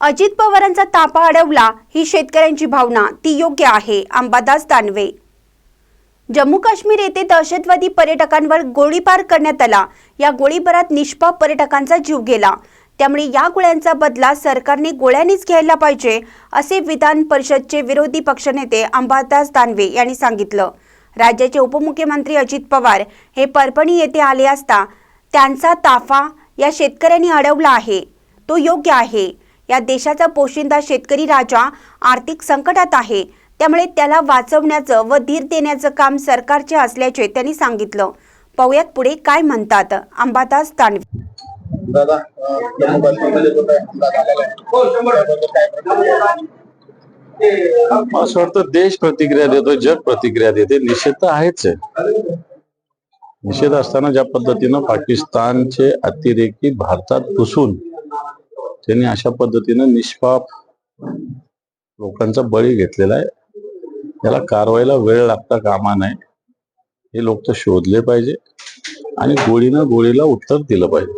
अजित पवारांचा तापा अडवला ही शेतकऱ्यांची भावना ती योग्य आहे अंबादास दानवे. जम्मू काश्मीर येथे दहशतवादी पर्यटकांवर गोळीबार करण्यात आला. या गोळीबारात निष्पाप पर्यटकांचा जीव गेला. त्यामुळे या गोळ्यांचा बदला सरकारने गोळ्यांनीच घ्यायला पाहिजे असे विधान परिषदचे विरोधी पक्षनेते अंबादास दानवे यांनी सांगितलं. राज्याचे उपमुख्यमंत्री अजित पवार हे परभणी येथे आले असता त्यांचा ताफा या शेतकऱ्यांनी अडवला आहे. तो योग्य आहे. या देशाचा पोशिंदा शेतकरी राजा आर्थिक संकटात आहे. त्यामुळे त्याला वाचवण्याचं व धीर देण्याचं काम सरकारचे असल्याचे त्यांनी सांगितलं. पाहुयात पुढे काय म्हणतात. अंबादास दादा? मला असं वाटतं देश प्रतिक्रिया देतो जग प्रतिक्रिया देते. निषेध तर आहेच आहे. निषेध असताना ज्या पद्धतीनं पाकिस्तानचे अतिरेकी भारतात घुसून त्यांनी अशा पद्धतीनं निष्पाप लोकांचा बळी घेतलेला आहे. त्याला कारवाईला वेळ लागता कामा नये. हे लोक तर शोधले पाहिजे आणि गोळीनं गोळीला उत्तर दिलं पाहिजे.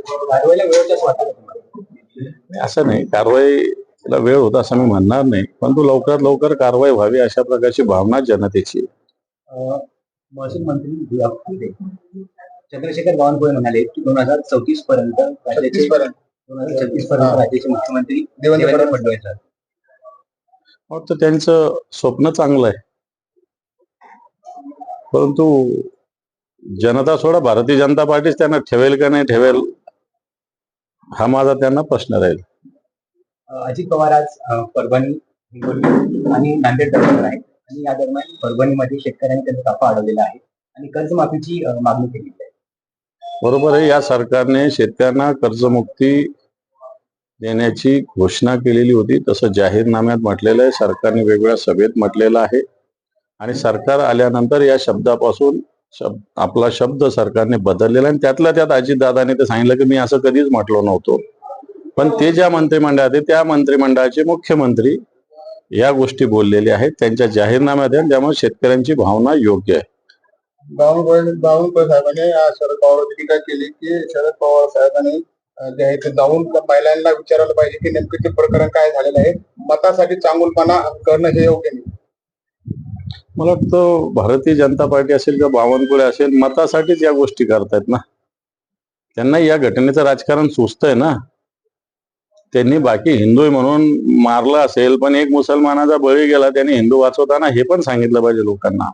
असं नाही कारवाईला वेळ होता असं मी म्हणणार नाही परंतु लवकरात लवकर कारवाई व्हावी अशा प्रकारची भावना जनतेची महसूल मंत्री चंद्रशेखर बावनकुळे म्हणाले की दोन हजार चौतीस पर्यंत राज्याचे दोन हजार छत्तीस पर्यंत राज्याचे मुख्यमंत्री देवेंद्र फडणवीस. आहेत. त्यांचं स्वप्न चांगलं आहे. परंतु जनता सोडा भारतीय जनता पार्टीच त्यांना ठेवेल का नाही ठेवेल हा माझा त्यांना प्रश्न राहील. अं, अजित पवार आज अं, परभणी हिंगोली आणि नांदेड दौऱ्यावर आहेत आणि या दरम्यान परभणीमध्ये शेतकऱ्यांनी त्यांचा ताफा अडवलेला आहे. आणि कर्जमाफीची अं, मागणी केली आहे. बरोबर आहे या सरकारने शेतकऱ्यांना कर्जमुक्ती देण्याची घोषणा केलेली होती. तसं जाहीरनाम्यात म्हटलेलं आहे. सरकारने वेगवेगळ्या सभेत म्हटलेलं आहे. आणि सरकार आल्यानंतर या शब्दापासून शब्द आपला शब्द सरकारने बदललेला आहे. आणि त्यातल्या त्यात अजितदादाने ते सांगितलं की मी असं कधीच म्हटलो नव्हतो. पण ते ज्या मंत्रिमंडळात आहे त्या मंत्रिमंडळाचे मुख्यमंत्री या गोष्टी बोललेल्या आहेत. त्यांच्या जाहीरनाम्यात आहे त्यामुळे शेतकऱ्यांची भावना योग्य आहे. बावनकुळे बावनकुळे साहेबांनी शरद पवार टीका केली की शरद पवार साहेबांनी जे आहे ते जाऊन महिलांना विचारायला पाहिजे की नेमकं ते प्रकरण काय झालेलं आहे. मतासाठी चांगुलपणा करणं हे योग्य नाही. मला वाटतं भारतीय जनता पार्टी असेल किंवा बावनकुळे असेल मतासाठीच या गोष्टी करतायत ना. त्यांना या घटनेचं राजकारण सुचतंय ना. त्यांनी बाकी हिंदू म्हणून मारलं असेल पण एक मुसलमानाचा बळी गेला त्यांनी हिंदू वाचवताना हे पण सांगितलं पाहिजे लोकांना.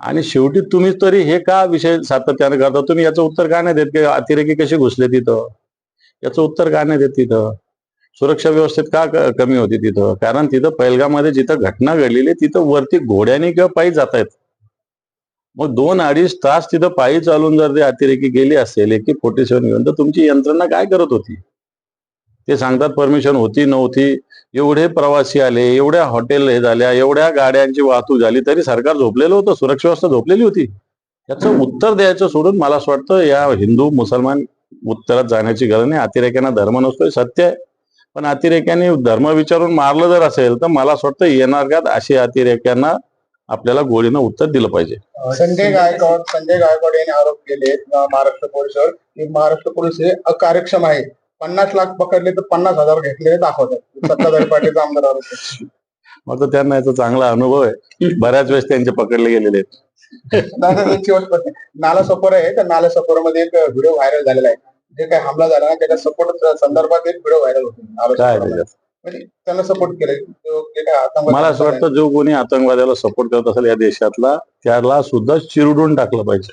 आणि शेवटी तुम्ही तरी हे का विषय सातत्याने करता? तुम्ही याचं उत्तर का नाही देत? की अतिरेकी कशी घुसले तिथं? याचं उत्तर का नाही देत तिथं? सुरक्षा व्यवस्थेत का कमी होती तिथं? कारण तिथं पैलगामध्ये जिथं घटना घडलेली तिथं वरती घोड्याने किंवा पायी जात आहेत मग दोन अडीच तास तिथं पायी चालून जर ते अतिरेकी गेली असेल एक फोर्टी सेव्हन घेऊन तर तुमची यंत्रणा काय करत होती? ते सांगतात परमिशन होती नव्हती. एवढे प्रवासी आले एवढ्या हॉटेल हे झाल्या एवढ्या गाड्यांची वाहतूक झाली तरी सरकार झोपलेलं होतं सुरक्षा व्यवस्था झोपलेली होती. याचं उत्तर द्यायचं सोडून मला असं वाटतं या हिंदू मुसलमान उत्तरात जाण्याची गरज नाही. अतिरेक्यांना धर्म नसतोय सत्य आहे. पण अतिरेक्यांनी धर्म विचारून मारलं जर असेल तर मला असं वाटतं येणार का असे अतिरेक्यांना आपल्याला गोळीनं उत्तर दिलं पाहिजे. संजय गायकवाड संजय गायकवाड यांनी आरोप केले महाराष्ट्र पोलिसावर. की महाराष्ट्र पोलीस हे अकार्यक्षम आहे. पन्नास लाख पकडले तर पन्नास हजार घेतले दाखवतात सत्ताधारी पार्टीचा आमदार तर त्यांना याचा चांगला अनुभव आहे. बऱ्याच वेळेस त्यांचे पकडले गेलेले आहेत. नाला सपोर आहे. त्या नाला सपोरमध्ये एक व्हिडिओ व्हायरल झालेला आहे. जे काही हमला झाला ना त्याच्या सपोर्ट संदर्भात एक व्हिडिओ व्हायरल होतो. म्हणजे त्यांना सपोर्ट केलं. मला असं वाटतं जो कोणी आतंकवाद्याला सपोर्ट करत असेल या देशातला त्याला सुद्धा चिरडून टाकलं पाहिजे.